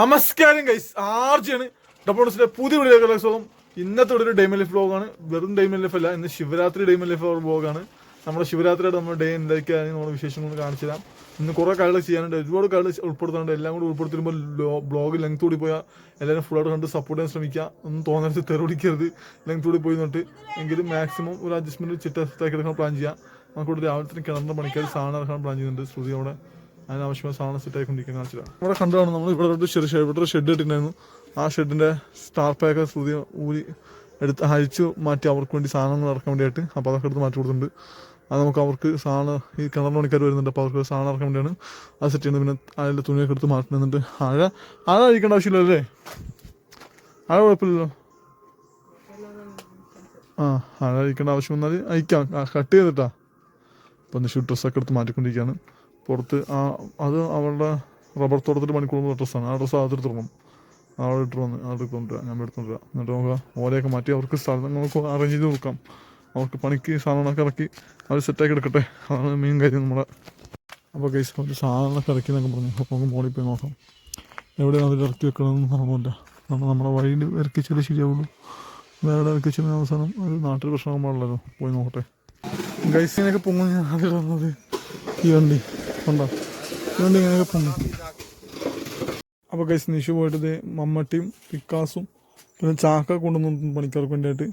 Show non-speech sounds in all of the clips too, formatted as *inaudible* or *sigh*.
നമസ്കാരം ഗൈസ് ആർജിയാണ്. ഡബോണസിന്റെ പുതിയ വീഡിയോ സ്വാഗതം ഇന്നത്തെ ഒരു ഡൈമൻ ലൈഫ് വ്ലോഗാണ് വെറും ഡൈമൻ ലൈഫ് അല്ല ഇന്ന് ശിവരാത്രി ഡൈമൻ ലൈഫ് വ്ലോഗാണ് നമ്മുടെ ശിവരാത്രിയുടെ നമ്മുടെ ഡേ എന്തൊക്കെയാണ് നമ്മുടെ വിശേഷങ്ങൾ കാണിച്ചു തരാം. ഇന്ന് കുറേ കാര്യങ്ങൾ ചെയ്യാനുണ്ട്. ഒരുപാട് കാര്യങ്ങൾ ഉൾപ്പെടുത്താനുണ്ട്. എല്ലാം കൂടി ഉൾപ്പെടുത്തുമ്പോൾ ബ്ലോഗ് ലെങ്ത് കൂടി പോയാൽ എല്ലാവരും ഫുള്ളായിട്ട് കണ്ട് സപ്പോർട്ട് ചെയ്യാൻ ശ്രമിക്കുക. ഒന്നും തോന്നരുത് തെറിപിടിക്കരുത് ലെങ്ത് കൂടി പോയി നോട്ട് എങ്കിലും മാക്സിമം ഒരു അഡ്ജസ്റ്റ്മെന്റ് ചിട്ടാക്കി എടുക്കാൻ പ്ലാൻ ചെയ്യാം. നമുക്കിവിടെ തന്നെ കിണറിന്റെ പണിക്കാർ സാധനം ഇറക്കാൻ പ്ലാൻ ചെയ്യുന്നുണ്ട്. ശ്രുതി അവിടെ അതിനാവശ്യമായ സാധനം സെറ്റ് ആയിക്കൊണ്ടിരിക്കാൻ ആച്ചിലാണ് ഇവിടെ കണ്ടതാണ് നമ്മൾ ഇവിടെ ഒരു ചെറിയ ഷെഡ് ഇവിടെ ഷെഡ് ഇട്ടിട്ടുണ്ടായിരുന്നു. ആ ഷെഡിന്റെ സ്റ്റാർ പാക്ക് ശ്രുതി ഊരി എടുത്ത് അഴിച്ചു മാറ്റി അവർക്ക് വേണ്ടി സാധനങ്ങൾ ഇറക്കാൻ വേണ്ടിയിട്ട് അപ്പോൾ അതൊക്കെ എടുത്ത് മാറ്റി കൊടുത്തിട്ടുണ്ട്. അത് നമുക്ക് അവർക്ക് സാധനം ഈ കിണറിന് പണിക്കാർ വരുന്നുണ്ട്. അപ്പോൾ അവർക്ക് സാധനം ഇറക്കാൻ വേണ്ടിയാണ് അത് സെറ്റ് ചെയ്യുന്നത്. പിന്നെ അതിന്റെ തുണിയൊക്കെ എടുത്ത് മാറ്റുന്നുണ്ട് അഴ അഴ അഴിക്കേണ്ട ആവശ്യമില്ലല്ലേ? അഴ കുഴപ്പമില്ലല്ലോ? ആ അഴ അഴിക്കേണ്ട ആവശ്യം വന്നാൽ അയക്കാം കട്ട് ചെയ്തിട്ടാ. അപ്പം ഒന്ന് ഷൂ ഡ്രസ്സൊക്കെ എടുത്ത് മാറ്റിക്കൊണ്ടിരിക്കുകയാണ്. പുറത്ത് ആ അത് അവളുടെ റബ്ബർ തോട്ടത്തിൽ പണിക്കൊള്ളുന്ന ഡ്രസ്സാണ് ആ ഡ്രസ്സ് അതെടുത്ത് ഇടണം ഇട്ട് വന്ന് അവിടെ കൊണ്ടുവരാം ഞാൻ എടുത്തുകൊണ്ടുവരാം എന്നിട്ട് നമുക്ക് ഓലയൊക്കെ മാറ്റി അവർക്ക് സ്ഥലങ്ങൾക്ക് അറേഞ്ച് ചെയ്ത് കൊടുക്കാം. അവർക്ക് പണിക്ക് സാധനങ്ങളൊക്കെ ഇറക്കി അവർ സെറ്റാക്കി എടുക്കട്ടെ. അതാണ് മെയിൻ കാര്യം നമ്മുടെ. അപ്പോൾ കേസ് അവർ സാധനങ്ങളൊക്കെ ഇറക്കി എന്നൊക്കെ പറഞ്ഞു. അപ്പോൾ നമുക്ക് മോളിൽ പോയി നോക്കാം. എവിടെയാണ് അവർ ഇറക്കി വെക്കണമെന്ന് പറഞ്ഞില്ല നമ്മൾ നമ്മുടെ വഴിയിൽ ഇറക്കി ചെറിയ ശരിയാവുള്ളൂ. വേറെ ഇറക്കി വെച്ചാൽ അവസാനം ഒരു നാട്ടിൽ പ്രശ്നമാകുമ്പോഴല്ലോ പോയി നോക്കട്ടെ. ഗൈസിനൊക്കെ പൊങ്ങും ഞാൻ അതിൽ വന്നത് ഈ വണ്ടി. കണ്ടോ ഈ വണ്ടി ഇങ്ങനെയൊക്കെ പൊങ്ങും അപ്പോൾ കൈസ് നിഷു പോയിട്ട് മമ്മട്ടിയും പിക്കാസും പിന്നെ ചാക്ക കൊണ്ടുവന്നു പണിക്കാർക്ക് വേണ്ടിയിട്ട്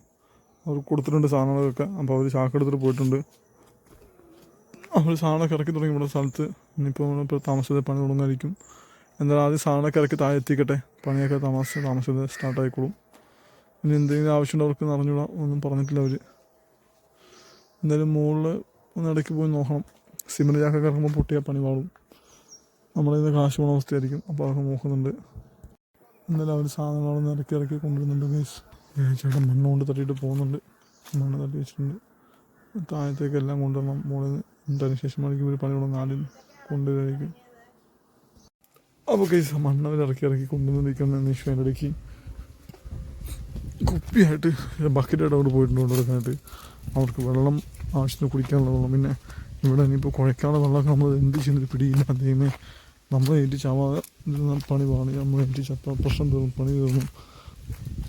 അവർ കൊടുത്തിട്ടുണ്ട് സാധനങ്ങളൊക്കെ. അപ്പോൾ അവർ ചാക്ക എടുത്തിട്ട് പോയിട്ടുണ്ട്. അവർ സാധനമൊക്കെ ഇറക്കി തുടങ്ങി ഇവിടെ സ്ഥലത്ത്. ഇനിയിപ്പോൾ ഇപ്പോൾ താമസിച്ചത് പണി തുടങ്ങായിരിക്കും എന്നാലും ആദ്യം സാധനമൊക്കെ ഇറക്കി താഴെ എത്തിക്കട്ടെ. പണിയൊക്കെ താമസിച്ച് താമസിച്ചത് സ്റ്റാർട്ട് ആയിക്കോളും. ഇനി എന്തെങ്കിലും ആവശ്യം ഉണ്ടവർക്ക് നിറഞ്ഞുവിടാം ഒന്നും പറഞ്ഞിട്ടില്ല അവർ എന്തായാലും മുകളിൽ ഒന്ന് ഇടയ്ക്ക് പോയി നോക്കണം. സിമെന്റ് ചാക്കൊക്കെ ഇറങ്ങുമ്പോൾ പൊട്ടിയാൽ പണി പാടും നമ്മളിന്ന് കാശ് പോണ അവസ്ഥയായിരിക്കും. അപ്പോൾ അതൊക്കെ നോക്കുന്നുണ്ട്. എന്നാലും അവർ സാധനങ്ങളൊന്ന് ഇറക്കി ഇറക്കി കൊണ്ടുവരുന്നുണ്ട് ഗൈസ് ചേട്ടൻ മണ്ണ് കൊണ്ട് തട്ടിയിട്ട് പോകുന്നുണ്ട്. മണ്ണ് തട്ടി വെച്ചിട്ടുണ്ട്. താഴത്തേക്ക് എല്ലാം കൊണ്ടുവരണം. മുകളിൽ നിന്ന് അതിന് ശേഷം ആയിരിക്കും ഒരു പണി തുടങ്ങും. ആദ്യം കൊണ്ടുവരായിരിക്കും അപ്പോൾ ഗൈസ് മണ്ണ് അവർ ഇറക്കി ഇറക്കി കൊണ്ടുവന്നിരിക്കുന്ന നിഷു അതിന്റെ ഇടയ്ക്ക്. കുപ്പിയായിട്ട് ബക്കറ്റായിട്ട് അവിടെ പോയിട്ടുണ്ട് കൊണ്ടുവരുന്നതായിട്ട് അവർക്ക് വെള്ളം ആവശ്യത്തിന് കുടിക്കാനുള്ള വെള്ളം പിന്നെ ഇവിടെ ഇനിയിപ്പോൾ കുഴക്കാതെ വെള്ളമൊക്കെ നമ്മൾ എന്ത് ചെയ്യുന്നത് പിടിയില്ല. അദ്ദേഹമേ നമ്മൾ ഏറ്റി ചാവാതെ പണി പാണി നമ്മൾ ഏറ്റി ചത്ത പ്രശ്നം തീർന്നു പണി തീർന്നു.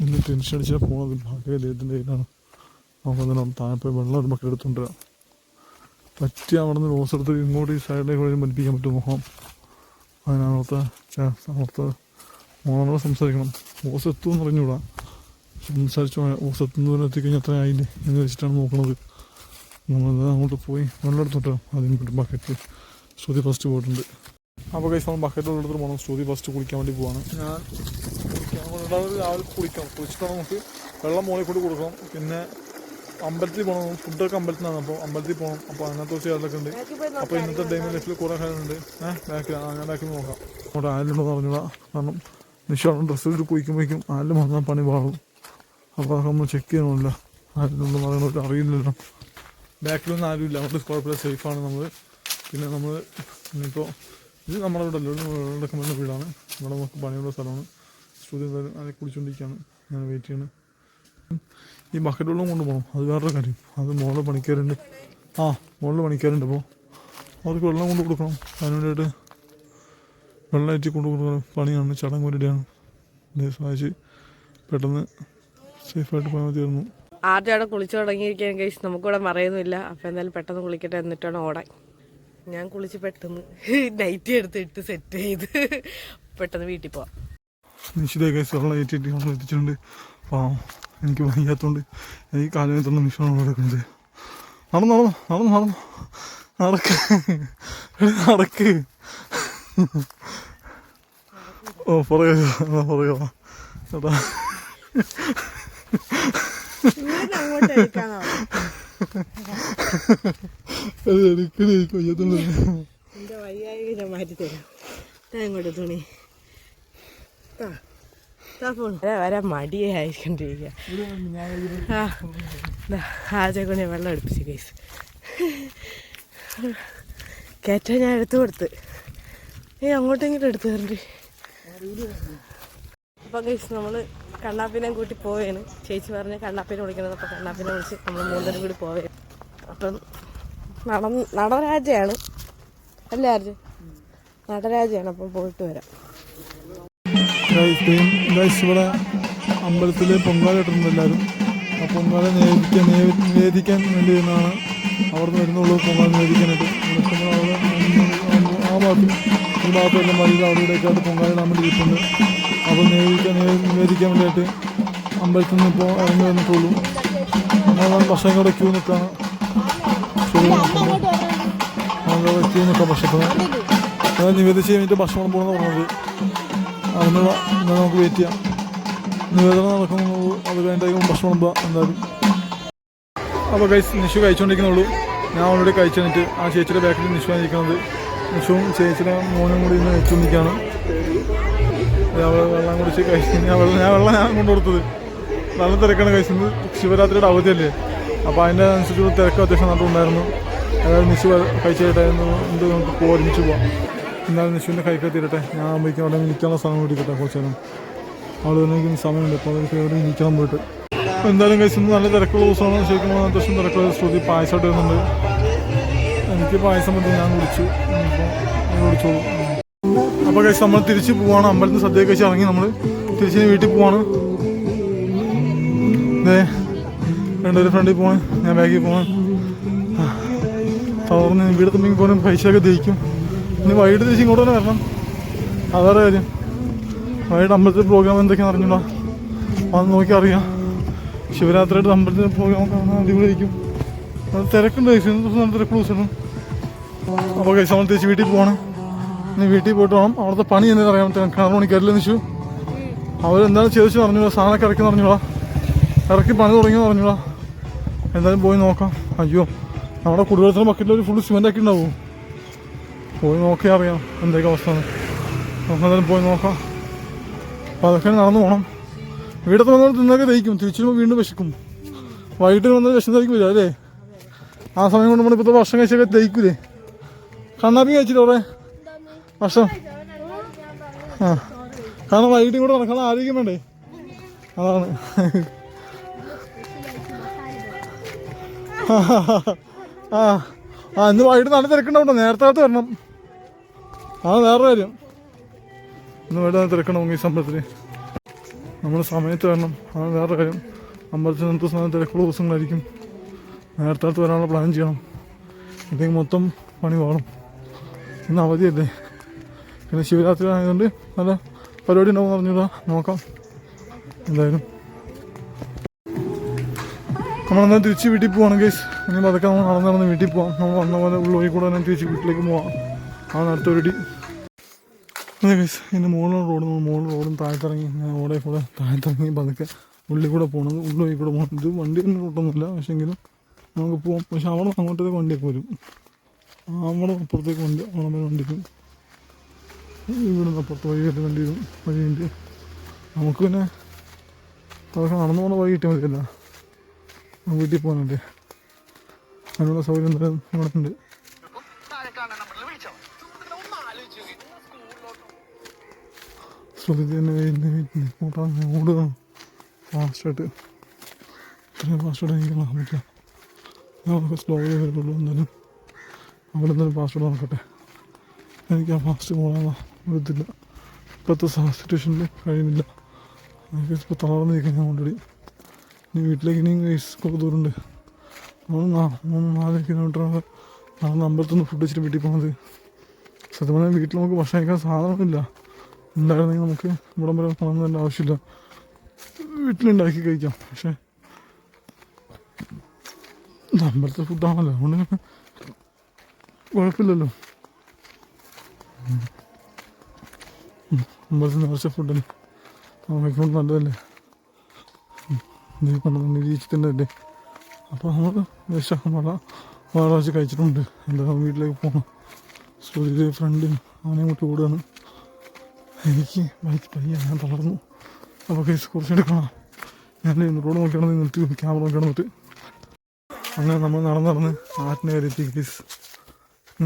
ഇന്ന് ടെൻഷൻ അടിച്ചാൽ പോകുന്നത് ഭാഗ്യ ദൈവത്തിന്റെ കയ്യിലാണ്. നമുക്ക് അന്നേരം താഴെ പോയി വെള്ളം ഒരു ബക്കറ്റ് എടുത്തുകൊണ്ട് വരാം. പറ്റി അവിടെ നിന്ന് റോസ് എടുത്ത് ഇങ്ങോട്ട് ഈ സൈഡിലേക്ക് വഴി മരിപ്പിക്കാൻ പറ്റും മുഖം. അതിനകത്ത് അവിടുത്തെ മോനോട് സംസാരിക്കണം. ഓസ് എത്തുമെന്ന് പറഞ്ഞുകൂടാ സംസാരിച്ചു ഓസ് എത്തുന്നതിന് എത്തിക്കഴിഞ്ഞാൽ അത്ര ആയില്ലേ എന്ന് വെച്ചിട്ടാണ് നോക്കുന്നത് നമ്മൾ അങ്ങോട്ട് പോയി വെള്ളം എടുത്തോട്ടോ അതിന് പറ്റും ബക്കറ്റ് ശ്രുതി ഫസ്റ്റ് പോയിട്ടുണ്ട്. അപ്പോൾ കൈസ് നമ്മൾ ബക്കറ്റ് എടുത്തിട്ട് പോകണം ശ്രുതി ഫസ്റ്റ് കുളിക്കാൻ വേണ്ടി പോവാണ്. ഞാൻ രാവിലെ കുളിക്കാം. കുളിച്ചിട്ട് നമുക്ക് വെള്ളം മോളിൽ കൂടി കൊടുക്കണം. പിന്നെ അമ്പലത്തിൽ പോകണം ഫുഡൊക്കെ അമ്പലത്തിൽ നിന്നാണ്. അപ്പോൾ അമ്പലത്തിൽ പോകണം അപ്പോൾ അതിനകത്ത് വെച്ച് കാര്യങ്ങളൊക്കെ ഉണ്ട്. അപ്പോൾ ഇന്നത്തെ ഡെയിലി ലൈഫിൽ കുറേ കാര്യങ്ങളുണ്ട്. ഏഹ്? ബാക്കിൽ ഞാൻ ബാക്കിൽ നോക്കാം. അവിടെ ആരിലുണ്ടോ പറഞ്ഞോളാം കാരണം നിശ്ചയം ഡ്രസ്സ് ഇട്ട് കുളിക്കുമ്പോഴേക്കും ആയാലും വന്നാൽ പണി പാടും അപ്പോൾ അതൊക്കെ നമ്മൾ ചെക്ക് ചെയ്യണമല്ലോ. ആയാലും പറയുന്നത് അറിയില്ലല്ലോ ബാക്കിലൊന്നും ആരുമില്ല അതുകൊണ്ട് കുഴപ്പമില്ല. സേഫാണ് നമ്മൾ പിന്നെ നമ്മൾ ഇനിയിപ്പോൾ ഇത് നമ്മുടെ ഇവിടെ അല്ല എടുക്കുന്ന വീടാണ്. ഇവിടെ നമുക്ക് പണിയുള്ള സ്ഥലമാണ്. സ്റ്റുഡിയോ അതിനെ കുടിച്ചുകൊണ്ടിരിക്കുകയാണ് ഞാൻ വെയിറ്റ് ചെയ്യണം. ഈ ബക്കറ്റ് വെള്ളം കൊണ്ടുപോകണം അത് വേറൊരു കാര്യം. അത് മുകളിൽ പണിക്കാരുണ്ട്. ആ മുകളിൽ പണിക്കാരുണ്ട് അപ്പോൾ അവർക്ക് വെള്ളം കൊണ്ട് കൊടുക്കണം. അതിന് വേണ്ടിയിട്ട് വെള്ളം ഏറ്റി കൊണ്ട് കൊടുക്കണം പണിയാണ്. ചടങ്ങ് വേണ്ടിയിട്ടാണ് എന്നെ സഹായിച്ച് പെട്ടെന്ന് സേഫായിട്ട് പോയാൽ മതിയായിരുന്നു ആദ്യം അവിടെ കുളിച്ചു തുടങ്ങിയിരിക്കാൻ കഴിച്ച് നമുക്കിവിടെ മറയൊന്നുമില്ല. അപ്പം എന്തായാലും പെട്ടെന്ന് കുളിക്കട്ടെ എന്നിട്ടാണ് ഓടാൻ. ഞാൻ കുളിച്ച് പെട്ടെന്ന് നൈറ്റി എടുത്ത് ഇട്ട് സെറ്റ് ചെയ്ത് പെട്ടെന്ന് വീട്ടിൽ പോവാം. എനിക്ക് വയ്യാത്തോണ്ട്. ഈ കാലത്തുള്ള നിമിഷമാണ് നടക്കുന്നത് നടന്നു നടന്നു നടന്നു നടന്നു. നടക്ക്. നടക്ക്. ഓ പറയുക പറയുക ചേട്ടാ അത് എനിക്കടി എനിക്ക് വയ്യാത്തോണ്ട് എന്റെ വയ്യായി ഞാൻ മാറ്റി തരാം ഞാൻ ഇങ്ങോട്ട് തുണി വരാൻ മടിയായിരിക്കണ്ടിരിക്കുക ആദ്യം കൊണ്ട് വെള്ളം എടുപ്പിച്ചു കേസ് കയറ്റാൻ ഞാൻ എടുത്തു കൊടുത്ത് ഏ അങ്ങോട്ടെങ്കിലും എടുത്തു തരണ്ടേ അപ്പം കഴിച്ച് നമ്മൾ കണ്ണാപ്പിനെ കൂട്ടി പോവേണ്. ചേച്ചി പറഞ്ഞ് കണ്ണാപ്പിനെ വിളിക്കണത് അപ്പം കണ്ണാപ്പിനെ വിളിച്ച് നമ്മൾ മൂന്നരം കൂടി പോവേ അപ്പം നട നടരാജയാണ്. ആർജ് നടരാജയാണ് അപ്പം പോയിട്ട് വരാം. ഇവിടെ അമ്പലത്തിൽ പൊങ്കാല ഇട്ടിട്ടുണ്ട് എല്ലാവരും. ആ പൊങ്കാല നേദിക്കാൻ നേ- നിവേദിക്കാൻ വേണ്ടി നിന്നാണ് അവിടെ നിന്ന് വരുന്നുള്ളൂ പൊങ്കാല അവിടെ ആ ഭാഗത്തും ഈ ഭാഗത്തും എല്ലാം വഴിയിൽ അവിടെ ഇവിടെയൊക്കെ പൊങ്കാല ഇടാൻ വേണ്ടി ഇരിപ്പുണ്ട്. അപ്പോൾ നിവേദിക്കാൻ നിവേ- നിവേദിക്കാൻ വേണ്ടിയിട്ട് അമ്പലത്തിൽ നിന്ന് ഇപ്പോൾ ഇറങ്ങി വന്നിട്ടുള്ളൂ. അങ്ങനെ ഭക്ഷണം കൂടെ ക്യൂ നിൽക്കുകയാണ്. ശരി ക്യൂ നിൽക്കാം ഭക്ഷണത്തിന്. ഞാൻ നിവേദിച്ച് കഴിഞ്ഞിട്ട് ഭക്ഷണം പോകണമെന്ന് പറഞ്ഞത്. അതിനുള്ള നമുക്ക് വെയിറ്റ് ചെയ്യാം. നിവേദനം നടക്കുന്നു അത് കഴിഞ്ഞിട്ട് ഭക്ഷണം എന്തായാലും. അപ്പോൾ കഴിച്ച് നിഷു കഴിച്ചുകൊണ്ടിരിക്കുന്നുള്ളൂ. ഞാൻ ഓൾറെഡി കഴിച്ചു ആ ചേച്ചിയുടെ ബാക്കിൽ നിഷു ഇരിക്കുന്നത് നിഷുവും ചേച്ചിയുടെ മോനും കൂടി ഇന്ന് വെച്ചുകൊണ്ടിരിക്കുകയാണ് ഞാൻ വെള്ളം കുടിച്ച് കഴിച്ച് ഞാൻ വെള്ളം ഞാൻ വെള്ളം ഞാൻ കൊണ്ടുകൊടുത്തത് നല്ല തിരക്കാണ് കഴിച്ചത് ശിവരാത്രിയുടെ അവധിയല്ലേ? അപ്പോൾ അതിന്റെ അനുസരിച്ചുള്ള തിരക്ക് അത്യാവശ്യം നട്ടുണ്ടായിരുന്നു അതായത് നിശു കഴിച്ചു കഴിഞ്ഞിട്ടായിരുന്നു എന്ത് നമുക്ക് പോകാം ഒരുമിച്ച് പോവാം. എന്നാലും നിശുവിന്റെ കൈക്ക് തീരട്ടെ ഞാൻ ആകുമ്പോഴേക്കും അവിടെ നിൽക്കാനുള്ള സമയം കിട്ടിക്കട്ടെ കുറച്ച് നേരം. അവിടെ തന്നെ സമയമുണ്ട്. അപ്പോൾ അതൊക്കെ അവിടെ നിൽക്കണം പോയിട്ട്. എന്തായാലും കഴിച്ചത് നല്ല തിരക്കുള്ള ദിവസമാണ്. ശരിക്കും അത്യാവശ്യം തിരക്കുള്ള ശ്രുതി പായസമായിട്ട് വരുന്നുണ്ട് എനിക്ക് പായസം മതി ഞാൻ കുടിച്ചു. അപ്പോൾ കുടിച്ചോളൂ. അപ്പോൾ കഴിച്ച് നമ്മൾ തിരിച്ച് പോവാണ്. അമ്പലത്തിൽ സദ്യ കഴിച്ച് ഇറങ്ങി നമ്മൾ തിരിച്ച് വീട്ടിൽ പോവാണ്. ഇതേ രണ്ടൊരു ഫ്രണ്ടിൽ പോവാൻ ഞാൻ ബാഗിൽ പോവാൻ തളർന്ന് വീട് തമ്മിൽ പോലും പൈസയൊക്കെ ദഹിക്കും. ഇനി വൈകിട്ട് തിരിച്ച് ഇങ്ങോട്ട് തന്നെ വരണം. അതാണ് കാര്യം. വൈകിട്ട് അമ്പലത്തിൽ പ്രോഗ്രാം എന്തൊക്കെയാണെന്ന് അറിഞ്ഞൂടാ. അത് നോക്കി അറിയാം. ശിവരാത്രിയുടെ അമ്പലത്തിൽ പ്രോഗ്രാം കാണാൻ അടിപൊളിയായിരിക്കും. തിരക്കുണ്ട് ദിവസം തിരക്കുള്ള ദിവസമാണ്. അപ്പോൾ കഴിച്ച് നമ്മൾ തിരിച്ച് വീട്ടിൽ പോവാണ്. ഇനി വീട്ടിൽ പോയിട്ട് വേണം. അവിടുത്തെ പണി എന്താണെന്ന് അറിയാൻ പറ്റും. കാരണം മണിക്കാരില്ല നിശു അവരെന്താണ് ചോദിച്ചു പറഞ്ഞോളാം സാധനമൊക്കെ ഇറക്കി പറഞ്ഞോളാം ഇറക്കി പണി തുടങ്ങിയെന്ന് പറഞ്ഞോളാം എന്തായാലും പോയി നോക്കാം. അയ്യോ നമ്മുടെ കുടിവെള്ളത്തിന് ബക്കറ്റിൽ ഒരു ഫുൾ സിമെന്റ് ആക്കി ഉണ്ടാവും. പോയി നോക്കിയാൽ അറിയാം എന്തൊക്കെ അവസ്ഥ എന്തായാലും പോയി നോക്കാം. അപ്പം അതൊക്കെ നടന്നു പോകണം വീടത്ത് വന്നാൽ തിന്നൊക്കെ ദഹിക്കും. തിരിച്ചു വീണ്ടും വിശക്കും. വൈകിട്ട് വന്നാൽ വിശന്ന് ദഹിക്കില്ല അല്ലേ? ആ സമയം കൊണ്ട് നമ്മളിപ്പോഴത്തെ ഭക്ഷണം കഴിച്ചൊക്കെ ദഹിക്കൂലേ? കണ്ണാപ്പി കഴിച്ചിട്ട് അവിടെ? ഭക്ഷണം ആ. കാരണം വൈകിട്ട് കൂടെ നടക്കണം വേണ്ടേ അതാണ്. ആ. ഇന്ന് വൈകിട്ട് നല്ല തിരക്കുണ്ടാവട്ടോ. നേരത്തെ അകത്ത് വരണം. ആ വേറെ കാര്യം. ഇന്ന് നല്ല തിരക്കണം ഈ സംഭവത്തിൽ നമ്മൾ സമയത്ത് വരണം. ആ വേറെ കാര്യം. അമ്പലത്തിൽ നിന്ന് സമയം തിരക്കുള്ള ദിവസങ്ങളായിരിക്കും. നേരത്തെ അകത്ത് വരാനുള്ള പ്ലാൻ ചെയ്യണം. ഇല്ലെങ്കിൽ മൊത്തം പണി വേണം ഇന്ന് അവധിയല്ലേ? പിന്നെ ശിവരാത്രി ആയതുകൊണ്ട് നല്ല പരിപാടി ഉണ്ടാവും പറഞ്ഞൂടാ നോക്കാം. എന്തായാലും. നമ്മളെന്നാൽ തിരിച്ച് വീട്ടിൽ പോവാണ് ഗൈസ് ഇനി അതൊക്കെ നമ്മൾ നടന്ന് നടന്ന് വീട്ടിൽ പോവാം. നമ്മൾ വന്ന പോലെ ഉള്ളി കൂടെ തന്നെ തിരിച്ച് വീട്ടിലേക്ക് പോവാം. ആ അടുത്ത പരിപാടി. അതെ ഗൈസ് ഇതിന്റെ മുകളിലുള്ള റോഡ് നമ്മൾ മുകളിൽ റോഡും താഴത്തിറങ്ങി. ഞാൻ ഓടെ കൂടെ താഴത്തിറങ്ങി പതുക്കെ ഉള്ളിൽ കൂടെ പോകണത് ഉള്ളിൽ കൂടെ പോകണം. ഇത് വണ്ടി ഒന്നും റൂട്ടൊന്നുമില്ല. പക്ഷേ എങ്കിലും നമുക്ക് പോവാം. പക്ഷെ അവിടെ അങ്ങോട്ടേക്ക് വണ്ടിയൊക്കെ വരും. അവിടെ അപ്പുറത്തേക്ക് വണ്ടി അവിടെ വണ്ടി ഇവിടെ നിന്ന് അപ്പുറത്ത് വഴി കയറി വണ്ടി വരും. വഴിയുണ്ട് നമുക്ക് പിന്നെ പ്രാവശ്യം നടന്നു പോകുന്ന വഴി കിട്ടിയാൽ മതിയല്ല. വീട്ടിൽ പോകാനുണ്ട്. അതിനുള്ള സൗകര്യം എന്തായാലും ഇവിടെ ഉണ്ട് ശ്രുതി തന്നെ വരുന്ന കൂട്ടാൻ ഓടുകയാണ് ഫാസ്റ്റായിട്ട് ഇത്രയും ഫാസ്റ്റായിട്ട് എനിക്ക് കാണാൻ പറ്റില്ല. നമുക്ക് സ്ലോ വരുള്ളൂ എന്തായാലും. അവിടെ എന്തായാലും ഫാസ്റ്റ് നടക്കട്ടെ. എനിക്ക് ആ ഫാസ്റ്റ് പോകാനുള്ള ഒരിതില്ല ഇപ്പോഴത്തെ സിറ്റുവേഷനിൽ കഴിയുന്നില്ല. ഇപ്പോൾ തളർന്ന് നിൽക്കാം ഞാൻ ഓൾറെഡി ഇനി വീട്ടിലേക്ക് ഇനിയും കൈസ് കുറേ ദൂരമുണ്ട്. നമ്മൾ നാ- മൂന്ന് നാല് കിലോമീറ്ററാണ് നടന്ന് അമ്പലത്തൊന്ന് ഫുഡ് വെച്ചിട്ട് വീട്ടിൽ പോകുന്നത് സത്യം പറഞ്ഞാൽ വീട്ടിൽ നമുക്ക് ഭക്ഷണം കഴിക്കാൻ സാധനമൊന്നുമില്ല. ഉണ്ടായിരുന്നെങ്കിൽ നമുക്ക് ഇവിടം വരെ നടന്നതിന്റെ ആവശ്യമില്ല. വീട്ടിലുണ്ടാക്കി കഴിക്കാം. പക്ഷേ അമ്പലത്തെ ഫുഡാണല്ലോ അതുകൊണ്ട് കുഴപ്പമില്ലല്ലോ. അമ്പലത്തിൽ നിറച്ച ഫുഡല്ലേ നമുക്ക് നല്ലതല്ലേ? നീ പണ്ട് നിരീക്ഷിച്ചിട്ടുണ്ട് അല്ലേ? അപ്പോൾ നമ്മൾ വിശാഖം വള വാറാഴ്ച കഴിച്ചിട്ടുണ്ട്. എന്താ വീട്ടിലേക്ക് പോകണം സൂര്യ ഫ്രണ്ട് അവനെ കൂട്ടി ഓടുകയാണ്. എനിക്ക് ബൈക്ക് പയ്യ ഞാൻ തളർന്നു. അപ്പോൾ കേസ് കുറച്ചുകൂടി കാണാം. ഞാൻ റോഡ് നോക്കിയാണ് നിർത്തി ക്യാമറ നോക്കിയാണ് നിർത്തി അങ്ങനെ നമ്മൾ നടന്ന് നടന്ന് ആറ്റിനെ കയറി എത്തി കേസ്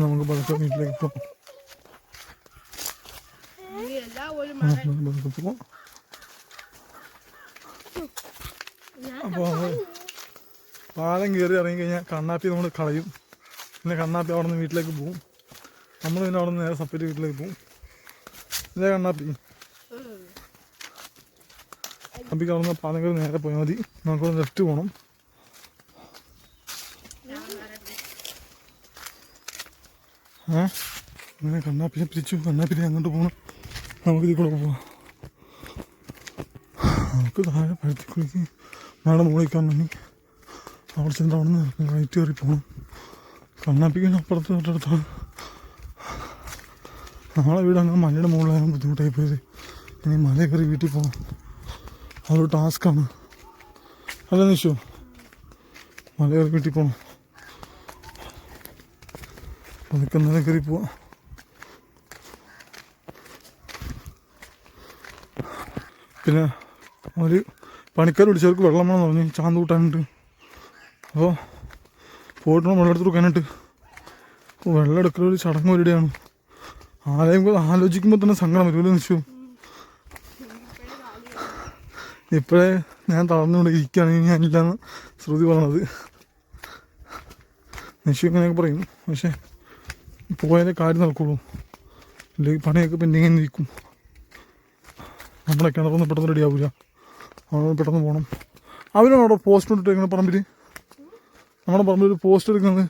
നമുക്ക് പതുക്കെ വീട്ടിലേക്ക് പോകാം. പതുക്കെ പോകാം അപ്പോൾ പാലം കയറി ഇറങ്ങി കഴിഞ്ഞാൽ കണ്ണാപ്പി നമ്മൾ കളയും പിന്നെ കണ്ണാപ്പി അവിടെ നിന്ന് വീട്ടിലേക്ക് പോവും നമ്മൾ പിന്നെ അവിടെ നിന്ന് നേരെ സപ്പറേറ്റ് വീട്ടിലേക്ക് പോവും ഇതേ കണ്ണാപ്പി അപ്പിക്ക് അവിടെ നിന്ന് പാലം കയറി നേരെ പോയാൽ മതി നമുക്കവിടെ ലെഫ്റ്റ് പോകണം ഏ അങ്ങനെ കണ്ണാപ്പിനെ പിരിച്ചു കണ്ണാപ്പിനെ അങ്ങോട്ട് പോകണം നമുക്ക് ഇതിൽ കൂടെ പോവാം. നമുക്ക് താഴെ പഴുത്തിക്കുളിക്ക് മേടം മുകളിൽ കാണണമെങ്കിൽ അവിടെ ചെന്ന് അവിടെ നിന്ന് റൈറ്റ് കയറി പോകണം കണ്ണാപ്പിക്കുന്ന അപ്പുറത്ത് തൊട്ടടുത്താണ് നമ്മളെ വീട് അങ്ങനെ മലയുടെ മുകളിലായാലും ബുദ്ധിമുട്ടായി പോയത്. ഇനി മല കയറി വീട്ടിൽ പോകണം അതൊരു ടാസ്ക്കാണ് അല്ല നിഷു? മല കയറി വീട്ടിൽ പോകണം അതൊക്കെ ഇന്നലെ കയറി പോവാം. പിന്നെ ഒരു പണിക്കാർ പിടിച്ചവർക്ക് വെള്ളം വേണം തുടങ്ങി ചാന്ത് കൂട്ടാനുണ്ട്. അപ്പോൾ പോയിട്ട് വെള്ളം എടുത്ത് കൊടുക്കാനായിട്ട് വെള്ളം എടുക്കുന്ന ഒരു ചടങ്ങ് ഒരിടെയാണ് ആരെയും ആലോചിക്കുമ്പോൾ തന്നെ സങ്കടം വരുമല്ലോ നിശ്ചയം ഇപ്പോഴേ ഞാൻ തളർന്നുകൊണ്ട് ഇരിക്കുകയാണെങ്കിൽ ഞാനില്ലാന്ന് ശ്രുതി പറഞ്ഞത്. നിശ്ചയം ഇങ്ങനെയൊക്കെ പറയും. പക്ഷേ പോയാലേ കാര്യം നടക്കുള്ളൂ. അല്ലെങ്കിൽ പണിയൊക്കെ പെൻഡിങ് നിൽക്കും. നമ്മുടെ കിണറൊന്നും പെട്ടെന്ന് റെഡി ആവില്ല അവിടെ പെട്ടെന്ന് പോകണം അവരാണ് അവിടെ പോസ്റ്റ് ഇട്ടിട്ടേക്കുന്നത് പറമ്പിൽ നമ്മുടെ പറമ്പിൽ ഒരു പോസ്റ്റ് എടുക്കുന്നത്.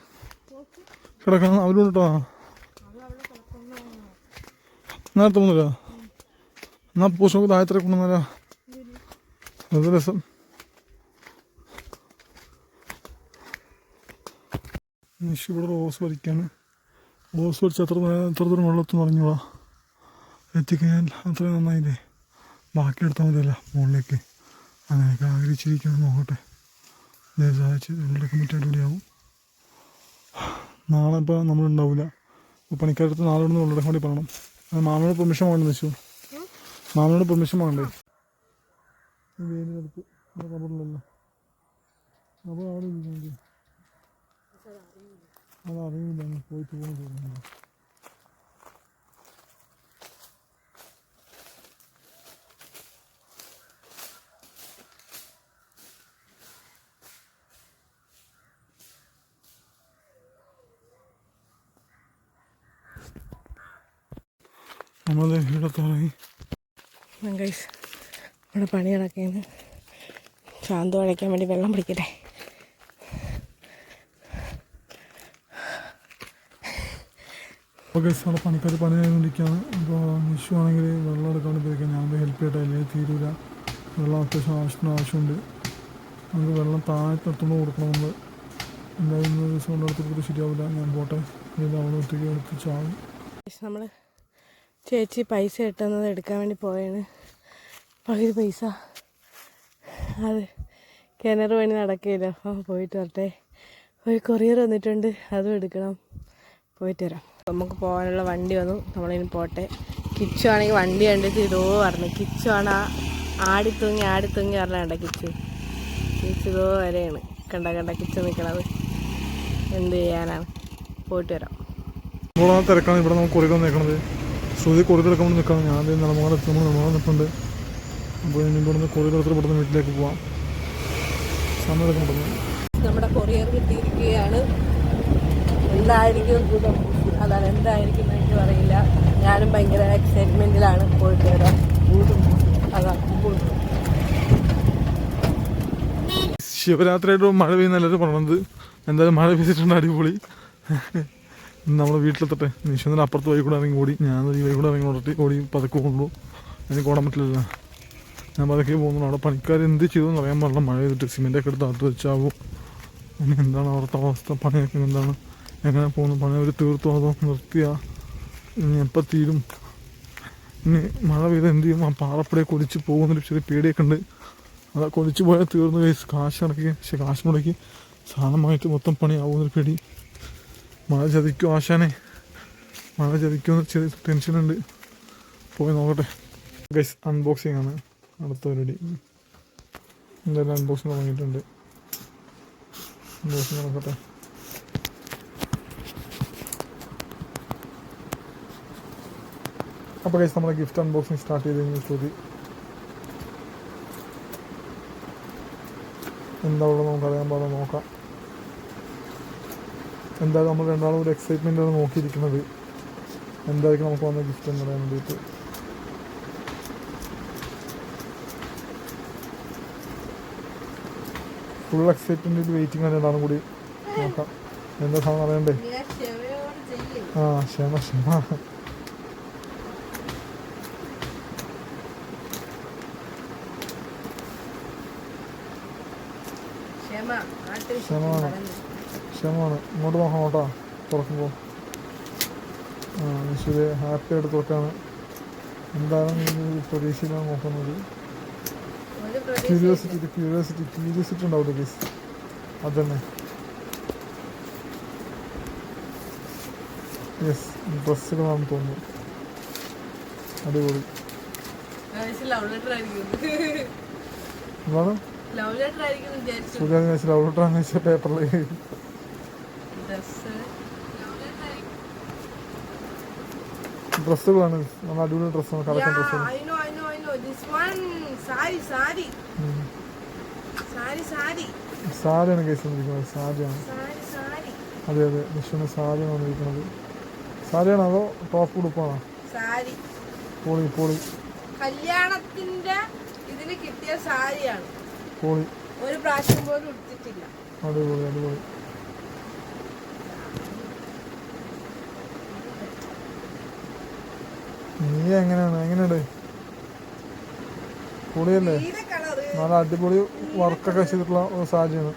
കിടക്കണം. അവരോട്ടാ നേരത്തെ ഒന്നുമില്ല എന്നാ പോസ്റ്റ് നമുക്ക് താഴത്തെ കൊണ്ടുവന്നാലാ? അത് രസം. നിഷ് ഇവിടെ റോസ് പറിക്കാണ് റോസ് വലിച്ച് എത്ര എത്ര ദൂരം വെള്ളത്തിൽ നിറഞ്ഞോളാം എത്തിക്കഴിഞ്ഞാൽ അത്രയും നന്നായില്ലേ? ബാക്കി എടുത്താൽ മതിയല്ല മുകളിലേക്ക്. അങ്ങനെയൊക്കെ ആഗ്രഹിച്ചിരിക്കണം നോക്കട്ടെ. ദേ സഹായിച്ച് വെള്ളമൊക്കെ മറ്റേ അടിപൊളിയാവും. നാളെ ഇപ്പോൾ നമ്മളുണ്ടാവില്ല ഇപ്പോൾ പണിക്കാരത്ത് നാളെ ഒന്ന് ഉള്ളടെ കൂടി പറയണം അത് മാമനോട് പെർമിഷൻ വേണമെന്ന് വെച്ചു. മാമനോട് പെർമിഷൻ വേണ്ടേ വെയിലെടുത്ത് റബ്ബറിലല്ലോ? അപ്പോൾ അവിടെ ഇരിക്കുന്നത് അത് അറിയില്ല. പോയിട്ട് പോകുന്നു നമ്മളെ ഇവിടെ തുടങ്ങി. ഗൈസ് ഇവിടെ പണി നടക്കുന്നു. ശാന്ത അടയ്ക്കാൻ വേണ്ടി വെള്ളം പിടിക്കട്ടെ. ഓക്കെ സാറെ പണിക്കാർ പണി ചെയ്തുകൊണ്ടിരിക്കുകയാണ് ഇപ്പോൾ ഇഷ്യൂ ആണെങ്കിൽ വെള്ളം എടുക്കാൻ പോയിരിക്കാം ഞാൻ ഹെൽപ്പ് ചെയ്യട്ടെ അല്ലെങ്കിൽ തീരൂല. വെള്ളം അത്യാവശ്യം ആവശ്യത്തിന് ആവശ്യമുണ്ട്. നമുക്ക് വെള്ളം താഴത്ത് എത്തുമ്പോൾ കൊടുക്കണം നമ്മൾ എന്തായാലും ദിവസം കൊണ്ട് എടുത്തിട്ട് ശരിയാവില്ല. ഞാൻ പോട്ടെ. അവിടെ ഒറ്റയ്ക്ക് എടുത്ത് ചാവും. നമ്മൾ ചേച്ചി പൈസ ഇട്ടുന്നത് എടുക്കാൻ വേണ്ടി പോയാണ് പകുതി പൈസ. അത് കിണർ പണി നടക്കില്ല. അപ്പോൾ പോയിട്ട് വരട്ടെ. ഒരു കൊറിയർ വന്നിട്ടുണ്ട്. അതും എടുക്കണം. പോയിട്ട് വരാം. നമുക്ക് പോകാനുള്ള വണ്ടി വന്നു. നമ്മളിനി പോട്ടെ. കിച്ചു ആണെങ്കിൽ വണ്ടി കണ്ടിട്ട് ഇതോ പറഞ്ഞു. കിച്ചു ആണ് ആടിത്തൂങ്ങി ആടിത്തൂങ്ങി പറഞ്ഞാണ്ട കിച്ചു. കിച്ചു ഇതോ വരെയാണ്. കണ്ട കണ്ട കിച്ചു നിൽക്കണത് എന്ത് ചെയ്യാനാണ്? പോയിട്ട് വരാം. തിരക്കാണ്. ഇവിടെ നമുക്ക് കൊറിയർ നിൽക്കണത് ശ്രുതി കൊറിയർ എടുക്കാൻ വേണ്ടി നിൽക്കണം. ഞാൻ നിലമാട് നമ്മൾ നിലമാട് നിൽപ്പുണ്ട് അപ്പോൾ ഇനി ഇവിടെ നിന്ന് കൊറിയർ എടുത്തിട്ട് പെട്ടെന്ന് വീട്ടിലേക്ക് പോവാം. സമയം എടുക്കാൻ നമ്മുടെ കൊറിയർ കിട്ടിയിരിക്കുകയാണ്. എന്തായിരിക്കും അതാണ് എന്തായിരിക്കും എനിക്ക് അറിയില്ല. ഞാനും ഭയങ്കര എക്സൈറ്റ്മെന്റിലാണ് പോയിട്ട് വരാം. അതാണ് ശിവരാത്രിയായിട്ട് മഴ പെയ്യുന്നല്ലോ പറഞ്ഞത്? എന്തായാലും മഴ പെയ്തിട്ടുണ്ട് അടിപൊളി. നമ്മൾ വീട്ടിലെത്തട്ടെ. നിശ്ചന്ദ്രൻ അപ്പുറത്ത് വഴി കൂടെ ഇറങ്ങി ഓടി. ഞാൻ ഈ വഴി കൂടെ ഇറങ്ങി ഓടി ഓടി പതുക്കെ കൊണ്ടു എനിക്ക് ഓടാൻ പറ്റില്ല ഞാൻ പതുക്കെ പോകുന്നു അവിടെ പണിക്കാർ എന്ത് ചെയ്തെന്ന് അറിയാൻ പാടില്ല. മഴ ചെയ്തിട്ട് സിമെന്റൊക്കെ എടുത്ത് അത് വെച്ചാവും. ഇനി എന്താണ് അവിടുത്തെ അവസ്ഥ? പണിയൊക്കെ എന്താണ്? എങ്ങനെ പോകുന്നു? പണി അവർ തീർത്തു അതോ നിർത്തിയാ? ഇനി എപ്പോൾ തീരും? ഇനി മഴ പെയ്ത് എന്ത് ചെയ്യും? ആ പാറപ്പടിയെ കൊലിച്ച് പോകുന്നൊരു ചെറിയ പേടിയൊക്കെ ഉണ്ട്. അത് കൊലിച്ച് പോയാൽ തീർന്നു കാശ് ഇറക്കി പക്ഷെ കാശ് മുടക്കി സാധനമായിട്ട് മൊത്തം പണിയാവുന്നൊരു പേടി. മഴ ചതിക്കും ആശാനെ. മഴ ചതിക്കും ചെറിയ ടെൻഷനുണ്ട് പോയി നോക്കട്ടെ. ഗൈസ് അൺബോക്സിങ് ആണ് അടുത്ത പരിപാടി. എന്തായാലും അൺബോക്സിങ് തുടങ്ങിയിട്ടുണ്ട്. അൺബോക്സിങ് നോക്കട്ടെ അപ്പോൾ ഗൈസ് നമ്മുടെ ഗിഫ്റ്റ് അൺബോക്സിങ് സ്റ്റാർട്ട് ചെയ്ത് കഴിഞ്ഞു ശ്രുതി എന്താ ഉള്ളത് നമുക്ക് അറിയാൻ പാടില്ല. നോക്കാം. എന്തായാലും നമ്മൾ രണ്ടാളും ഒരു എക്സൈറ്റ്മെന്റാണ് നോക്കിയിരിക്കുന്നത്. എന്തായിരിക്കും നമുക്ക് വന്ന ഗിഫ്റ്റ് എന്ന് പറയാൻ വേണ്ടിയിട്ട്. ഫുൾ എക്സൈറ്റ്മെന്റ് വെയിറ്റിംഗ് ആണ് രണ്ടാളും കൂടി. നോക്കാം. എന്താ സാധനം അറിയണ്ടേ? ആ ക്ഷമ ക്ഷമ. ക്ഷമ. നാട്ടിൽ ക്ഷമമാണ്. ഇങ്ങോട്ട് നോക്കണം കേട്ടോ. തുറക്കുമ്പോൾ ആ ശരി ഹാപ്പി ആയിട്ട് തുറക്കാണ് എന്താണ് പ്രതീക്ഷയിലാണ് നോക്കുന്നത്? ക്യൂരിയോസിറ്റി ക്യൂരിയോസിറ്റി ക്യൂരിയോസിറ്റി ഉണ്ടാവില്ല പ്ലീസ് അതന്നെ. യെസ് ഡ്രസ്സുകളാണെന്ന് തോന്നുന്നു. അടിപൊളി. ലവ് ലെറ്റർ ആയിരിക്കും. എന്താണ്? ലവ് ലെറ്റർ ആയിരിക്കും ഔട്ടാന്ന് വെച്ച പേപ്പറിൽ ഡ്രസ്സുകളാണ് നമ്മൾ അടിപൊളി ഡ്രസ്സാണ് കളക്ഷൻ ഡ്രസ്സാണ്. സാരിയാണ് കേസ് വന്നിരിക്കുന്നത് സാരിയാണ്. അതെ അതെ. വിഷുവിന് സാരിയാണ് വന്നിരിക്കുന്നത്. സാരിയാണോ അതോ ടോപ്പ് ഉടുപ്പാണോ? സാരി പോളി പോളി കല്യാണത്തിന്റെ ഇതിന് കിട്ടിയ സാരിയാണ്. പോളി ഒരു പ്രാവശ്യം പോലും ഉടുത്തിട്ടില്ല. അടിപൊളി അടിപൊളി. നീ എങ്ങനെയാണ്? എങ്ങനെയുണ്ട്? പൊളിയല്ലേ? നല്ല അടിപൊളി വർക്കൊക്കെ ചെയ്തിട്ടുള്ള ഒരു സാരിയാണ്.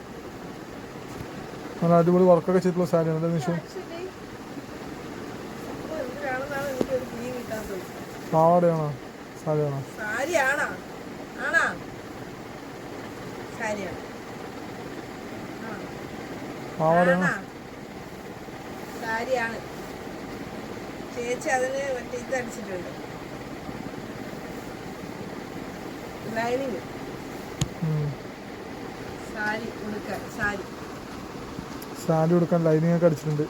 നല്ല അടിപൊളി വർക്കൊക്കെ ചെയ്തിട്ടുള്ള സാരിയാണ് അല്ലേ നിഷു? പാവാടയാണോ? സാരിയാണോ? പാവാടയാണോ? സാരിയാണ്. ചേച്ചി അതിന് മറ്റേ ഇത് അടിച്ചിട്ടുണ്ട്. ലൈനിങ്. സാരി ഉടുക്കാൻ സാരി. സാരി ഉടുക്കാൻ ലൈനിങ് ഒക്കെ അടിച്ചിട്ടുണ്ട്.